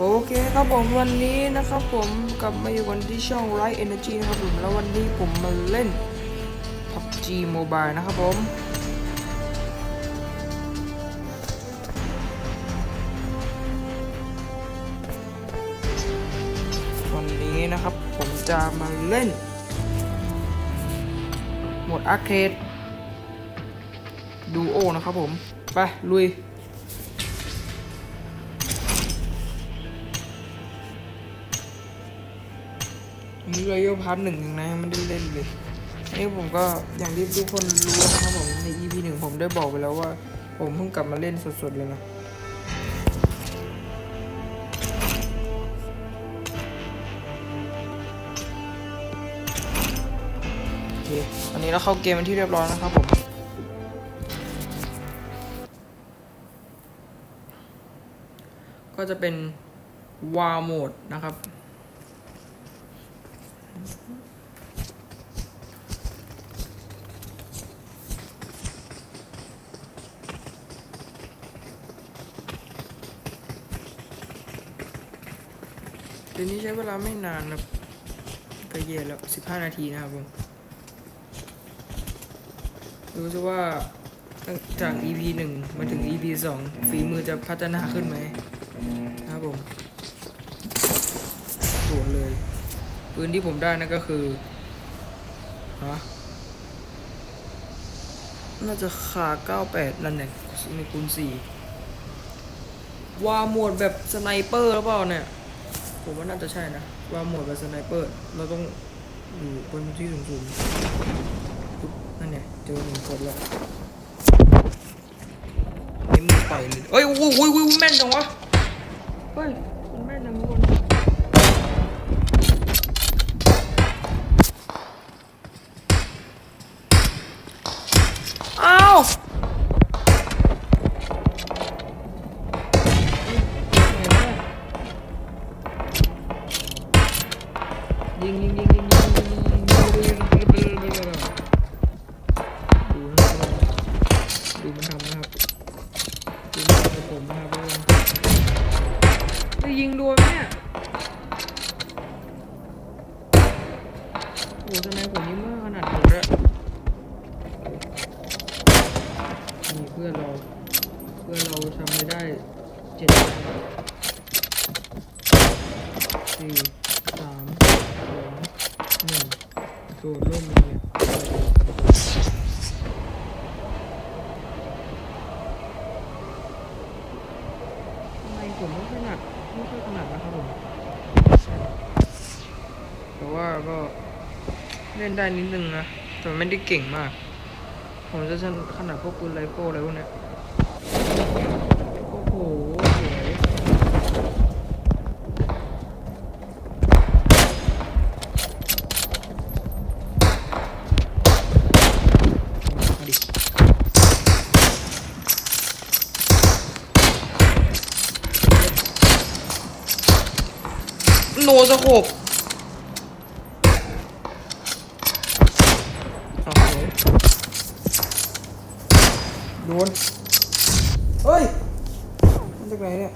โอเคครับผมวันนี้นะครับผมกลับมาอยู่กันที่ช่อง Right Energy นะครับผมแล้ววันนี้ผมมาเล่น PUBG Mobile นะครับผม วันนี้นะครับผมจะมาเล่น โหมดอาร์เคดดูโอนะครับผม ไป ลุย นี่เลยพาร์ทหนึ่งยังนะไม่ได้เล่นเลยนนี้ผมก็อย่างที่ทุกคนรู้นะครับผมใน EP หนึ่งผมได้บอกไปแล้วว่า ผมเพิ่งกลับมาเล่นสดๆเลยนะอันนี้เราเข้าเกมเป็นที่เรียบร้อยนะครับผม ก็จะเป็นวาโหมดนะครับ เดี๋ยวนี้ใช้เวลาไม่นานนะก็เย็นแล้ว 15 นาทีนะครับผมดูซิว่าตั้งจาก EP 1 มาถึง EP 2 ฝีมือจะพัฒนาขึ้นไหมนะครับผมโดดเลย ปืนที่ผมได้นั่นก็คือฮะน่าจะขา98นั่นแหละในคูณ4วาหมวดแบบสไนเปอร์หรือเปล่าเนี่ย ผมว่าน่าจะใช่นะว่าหมวดแบบสไนเปอร์ เราต้องอยู่บนที่สูงๆนั่นเนี่ยเจอหนึ่งคนแล้วนี่มือต่อยเลยเอ้ยโอ้โหโอ้โหโอ้โหแม่นจังวะ เฮ้ย ยิงยิงยิงยิงยิงยิงยิงยิงยิงยิงยิงยิงยิงยิงยิงยิงยิงดูนะครับดูมันทำนะครับดูมันทำกับผมนะครับทุกคนจะยิงโดนไหมเนี่ยโอ้โหทำไมผมยิงเมื่อขนาดหมดอะนี่เพื่อนเรา เพื่อนเราทำไม่ได้เจ็ดสี่สามสองหนึ่ง โดดร่มเลยเนี่ยทำไมผมไม่ถนัดไม่ค่อยถนัดนะครับผมแต่ว่าก็เล่นได้นิดนึงนะแต่ไม่ได้เก่งมาก ผมจะขนาดพวกปืนไรเฟิลอะไรพวกเนี้ย โอ้โหสวยมาดิ โนสโคปเอาเลยโดน เฮ้ย มันจากไหนเนี่ย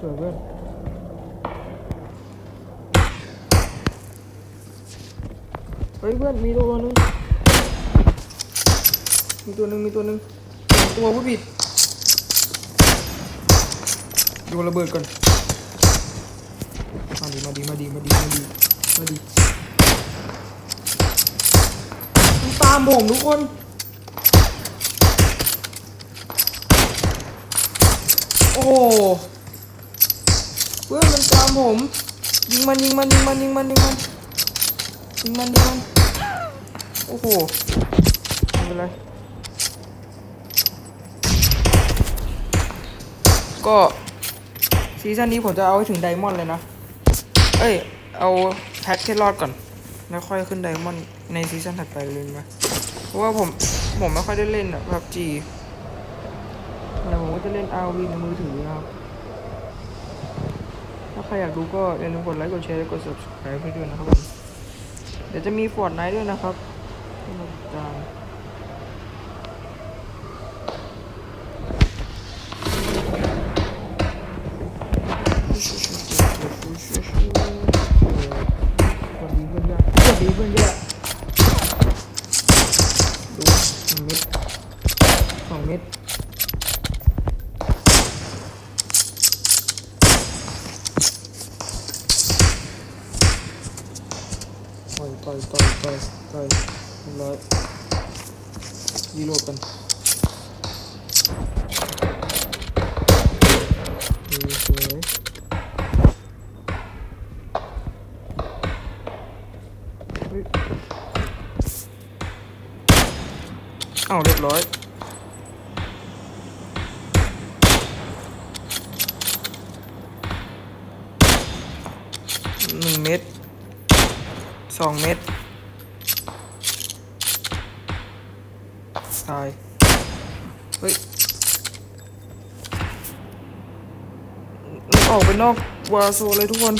สวยเพื่อน ฮ้ยเพื่อนมีตัวนึงมีตัวหนึ่งมีตัวหนึ่งตัวผู้ผิดโดูระเบิดก่อนมาดีมาดีมาดีมาดีมาดีมาดีตามผมทุกคนโอ้เพื่อนมันตามผมยิงมันยิงมันยิงมันยิงมันยิงมันยิงมันยิงมัน โอ้โหไม่เป็นไรก็ซีซั่นนี้ผมจะเอาให้ถึงไดมอนด์เลยนะ เอ้ย เอาแพทแค่รอดก่อน แล้วค่อยขึ้นไดมอนด์ในซีซั่นถัดไปเลยไหมเพราะว่าผมผมไม่ค่อยได้เล่นอะแบบจีแต่ผมก็จะเล่น RV ในมือถือนะครับ ถ้าใครอยากดูก็อย่าลืมกดไลค์ กดแชร์ กด subscribe ให้ด้วยนะครับผม เดี๋ยวจะมีฟอร์ดไนท์ด้วยนะครับ Bye, bye, bye, bye. ร้อยรีโหลดกันสวยเอาเรียบร้อยหนึ่งเม็ดสองเม็ด ตาย เฮ้ยออกไปนอกวาโซเลยทุกคน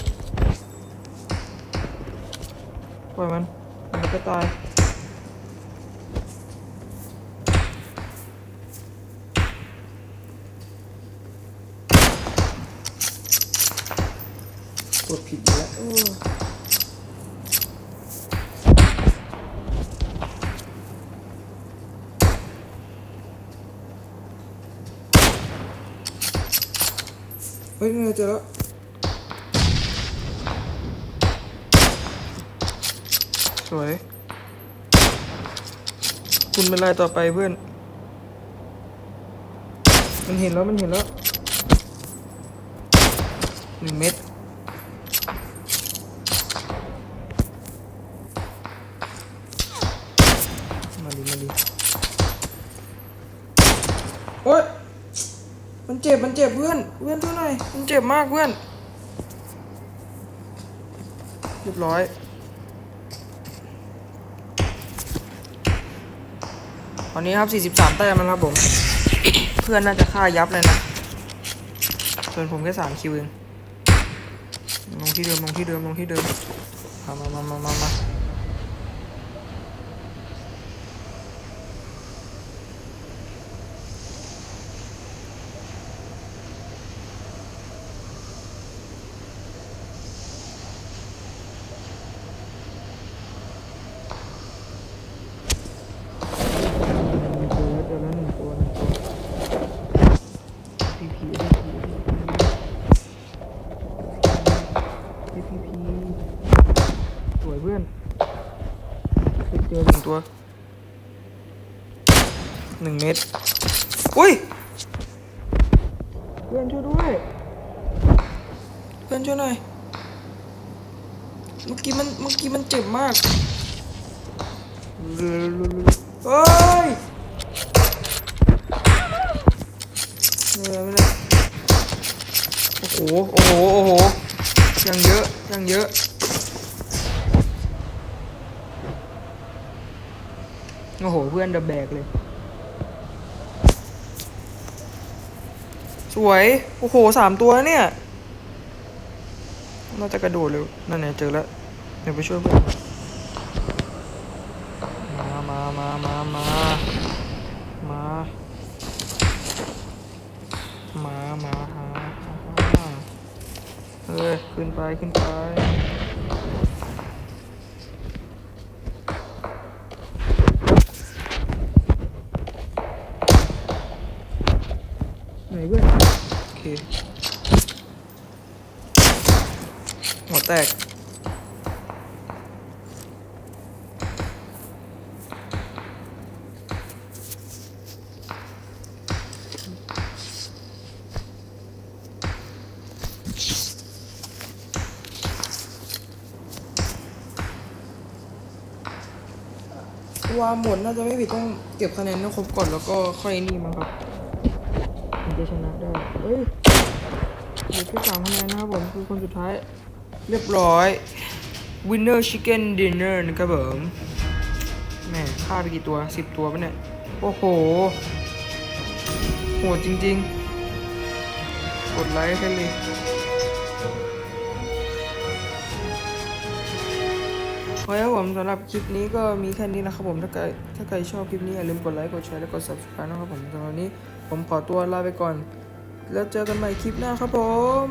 ปล่อยมันมันก็ตายกดผิดแล้วเออเฮ้ยนี่เจอแล้วสวย คุณเป็นไรต่อไปเพื่อน มันเห็นแล้วมันเห็นแล้วหนึ่งเม็ดมาดิมาดิโอ๊ย เจ็บมันเจ็บเพื่อนเพื่อนเท่าไหร่มันเจ็บมากเพื่อนเรียบร้อยตอนนี้ครับ 43 แต้มแล้วครับผม เพื่อนน่าจะฆ่ายับเลยนะส่วนผมแค่3คิวเองลงที่เดิมลงที่เดิมลงที่เดิมมามามามามามาเจอแล้วเจอแล้วหนึ่งตัวหนึ่งตัวพีพีได้พีพีพีพีสวย เพื่อนไปเจอหนึ่งตัวหนึ่งเม็ดอุ้ย เพื่อนช่วยด้วย เพื่อนช่วยหน่อย เมื่อกี้มันเมื่อกี้มันเจ็บมากเฮ้ยเหนื่อยไหมเนี่ยโอ้โห โอ้โห โอ้โห ยังเยอะ ยังเยอะ โอ้โหเพื่อนเดับแบกเลย สวย โอ้โหสามตัวเนี่ย น่าจะกระโดดเร็วนั่นไงเจอแล้วเดี๋ยวไปช่วยเพื่อนมามามามามามามามามาหาหาเฮ้ยขึ้นไปขึ้นไป ไหนเพื่อน โอเค หัว แตกวาหมดน่าจะไม่ผิดต้องเก็บคะแนนให้ครบก่อนแล้วก็ค่อยนี่มั้งครับถึงจะชนะได้เฮ้ยเหลือแค่สามคะแนนนะครับผมคือคนสุดท้าย เรียบร้อย Winner Chicken Dinner นะครับผมแม่ข้าไปกี่ตัวสิบตัวปะเนี่ย โอ้โห โหดจริงๆ กดไลค์ให้เลยโอเคครับผมสำหรับคลิปนี้ก็มีแค่นี้นะครับผมถ้าใครถ้าใครชอบคลิปนี้อย่าลืมกดไลค์กดแชร์และกด subscribe นะครับผมสำหรับนี้ผมขอตัวลาไปก่อน แล้วเจอกันใหม่คลิปหน้าครับผม